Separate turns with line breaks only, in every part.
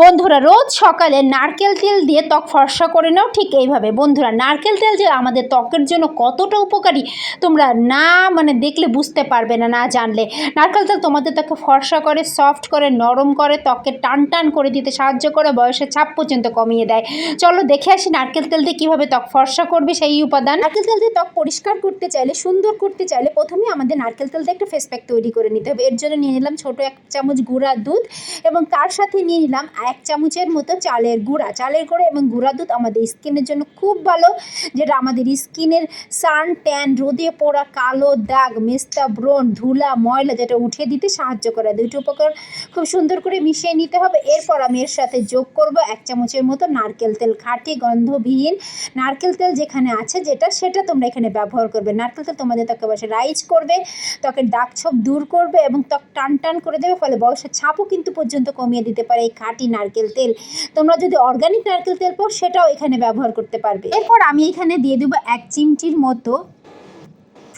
বন্ধুরা, রোজ সকালে নারকেল তেল দিয়ে ত্বক ফর্সা করে নাও, ঠিক এইভাবে। বন্ধুরা, নারকেল তেল যে আমাদের ত্বকের জন্য কতটা উপকারী, তোমরা না মানে দেখলে বুঝতে পারবে না না জানলে। নারকেল তেল তোমাদের ত্বকে ফর্সা করে সফট করে, নরম করে, ত্বককে টান টান করে দিতে সাহায্য করে, বয়সের ছাপ পর্যন্ত কমিয়ে দেয়। চলো দেখে আসি নারকেল তেল দিয়ে কীভাবে ত্বক ফর্সা করবে সেই উপাদান। নারকেল তেল দিয়ে ত্বক পরিষ্কার করতে চাইলে, সুন্দর করতে চাইলে প্রথমে আমাদের নারকেল তেল দিয়ে একটা ফেস প্যাক তৈরি করে নিতে হবে। এর জন্য নিয়ে নিলাম ছোটো এক চামচ গুঁড়া দুধ এবং তার সাথে নিয়ে নিলাম এক চামচের মতো চালের গুঁড়া। চালের গুঁড়া এবং গুঁড়া দুধ আমাদের স্কিনের জন্য খুব ভালো, যেটা আমাদের স্কিনের সান, ট্যান, রোদে পোড়া কালো দাগ, মেস্তা, ব্রণ, ধুলা, ময়লা যেটা উঠিয়ে দিতে সাহায্য করে। দুইটি উপকরণ খুব সুন্দর করে মিশিয়ে নিতে হবে। এরপর আমি এর সাথে যোগ করব এক চামচের মতো নারকেল তেল। খাঁটি গন্ধবিহীন নারকেল তেল যেখানে আছে যেটা, সেটা তোমরা এখানে ব্যবহার করবে। নারকেল তেল তোমাদের ত্বকে বসে রাইজ করবে, ত্বকের দাগ ছোপ দূর করবে এবং ত্বক টান টান করে দেবে, ফলে বয়সের ছাপও কিন্তু পর্যন্ত কমিয়ে দিতে পারে। এই খাঁটি নারকেল তেল। তোমরা যদি অর্গানিক নারকেল তেল পাও, সেটাও এখানে ব্যবহার করতে পারবে। এরপর আমি এখানে দিয়ে দেবো এক চিমটির মতো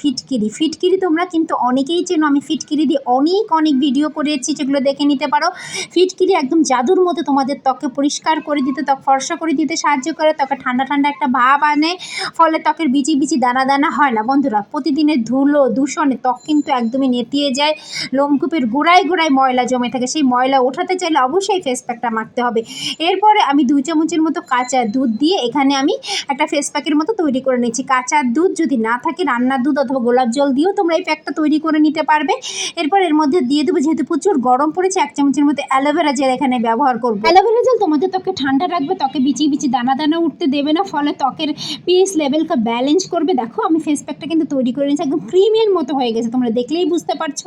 ফিটকিরি। ফিটকিরি তোমরা কিন্তু অনেকেই চেনো। আমি ফিটকিরি দিয়ে অনেক অনেক ভিডিও করেছি, যেগুলো দেখে নিতে পারো। ফিটকিরি একদম জাদুর মতো তোমাদের ত্বকে পরিষ্কার করে দিতে, ত্বক ফর্সা করে দিতে সাহায্য করে। ত্বকে ঠান্ডা ঠান্ডা একটা ভাব আনে, ফলে ত্বকের বিচি বিচি দানা দানা হয় না। বন্ধুরা, প্রতিদিনের ধুলো, দূষণে ত্বক কিন্তু একদমই নেতিয়ে যায়। লোমকূপের গোড়ায় গোড়ায় ময়লা জমে থাকে। সেই ময়লা ওঠাতে চাইলে অবশ্যই ফেস প্যাকটা মাখতে হবে। এরপরে আমি দুই চামচের মতো কাঁচা দুধ দিয়ে এখানে আমি একটা ফেস প্যাকের মতো তৈরি করে নিচ্ছি কাঁচা দুধ যদি না থাকে, রান্নার দুধ অথবা গোলাপ জল দিয়েও তোমরা এই প্যাকটা তৈরি করে নিতে পারবে। এরপর এর মধ্যে দিয়ে দেবো, যেহেতু প্রচুর গরম পড়েছে, এক চামচের মধ্যে অ্যালোভেরা জেল এখানে ব্যবহার করব। অ্যালোভেরা জেল তোমাদের ত্বকে ঠান্ডা রাখবে, ত্বকে বিচি বিচি দানা দানা উঠতে দেবে না, ফলে ত্বকের পিএইচ লেভেলকে ব্যালেন্স করবে। দেখো, আমি ফেস প্যাকটা কিন্তু তৈরি করে নিয়েছি, একদম ক্রিমের মতো হয়ে গেছে, তোমরা দেখলেই বুঝতে পারছ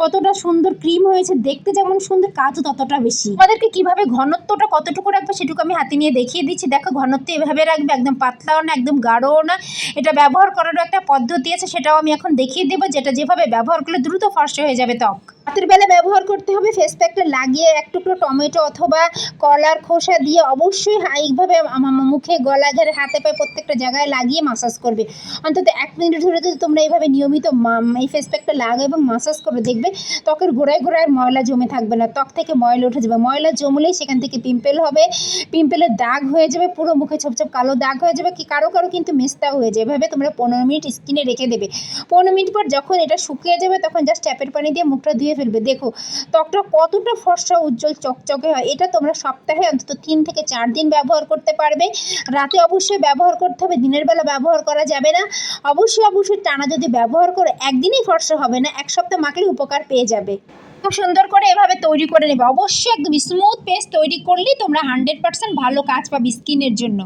কতটা সুন্দর ক্রিম হয়েছে, দেখতে যেমন সুন্দর, কাজও ততটা বেশি। আমাদেরকে কীভাবে ঘনত্বটা কতটুকু রাখবে সেটুকু আমি হাতে নিয়ে দেখিয়ে দিচ্ছি। দেখো, ঘনত্ব এভাবে রাখবে, একদম পাতলাও না, একদম গাঢ়ও না। এটা ব্যবহার করারও একটা পদ্ধতি আছে সেটাও আমি এখন দেখিয়ে দেবো যেটা যেভাবে ব্যবহার করলে দ্রুত ফর্সা হয়ে যাবে ত্বক। রাতের বেলা ব্যবহার করতে হবে ফেস প্যাকটা লাগিয়ে এক টুকরো টমেটো অথবা কলার খোসা দিয়ে অবশ্যই হা- এইভাবে আমার মুখে গলা ঘরে হাতে পায়ে প্রত্যেকটা জায়গায় লাগিয়ে মাসাজ করবে। অন্তত এক মিনিট ধরে যদি তোমরা এইভাবে নিয়মিত এই ফেস প্যাকটা লাগাও এবং মাসাজ করে দেখবে ত্বকের গোড়ায় গোড়ায় ময়লা জমে থাকবে না। ত্বক থেকে ময়লা উঠে যাবে। ময়লা জমলেই সেখান থেকে পিম্পেল হবে। পিম্পেলের দাগ হয়ে যাবে, পুরো মুখে ছোপ ছোপ কালো দাগ হয়ে যাবে, কি কারও কারও কিন্তু মেস্তা হয়ে যাবে এভাবে তোমরা পনেরো মিনিট স্কিনে রেখে দেবে। পনেরো মিনিট পর যখন এটা শুকিয়ে যাবে, তখন জাস্ট ট্যাপের পানি দিয়ে মুখটা ধুয়ে ফেলবে। দেখো ত্বকটা কতটা ফর্সা, উজ্জ্বল, চকচকে হয়, এটা তোমরা সপ্তাহে অন্তত তিন থেকে চার দিন ব্যবহার করতে পারবে। রাতে অবশ্যই ব্যবহার করতে হবে, দিনের বেলা ব্যবহার করা যাবে না। অবশ্যই অবশ্যই টানা যদি ব্যবহার করে, একদিনেই ফর্সা হবে না, এক সপ্তাহ মাখলে উপকার পেয়ে যাবে। খুব সুন্দর করে এভাবে তৈরি করে নেবে। অবশ্যই একদম স্মুথ পেস্ট তৈরি করলেই তোমরা হান্ড্রেড পার্সেন্ট ভালো কাজ পাবে স্কিনের জন্য।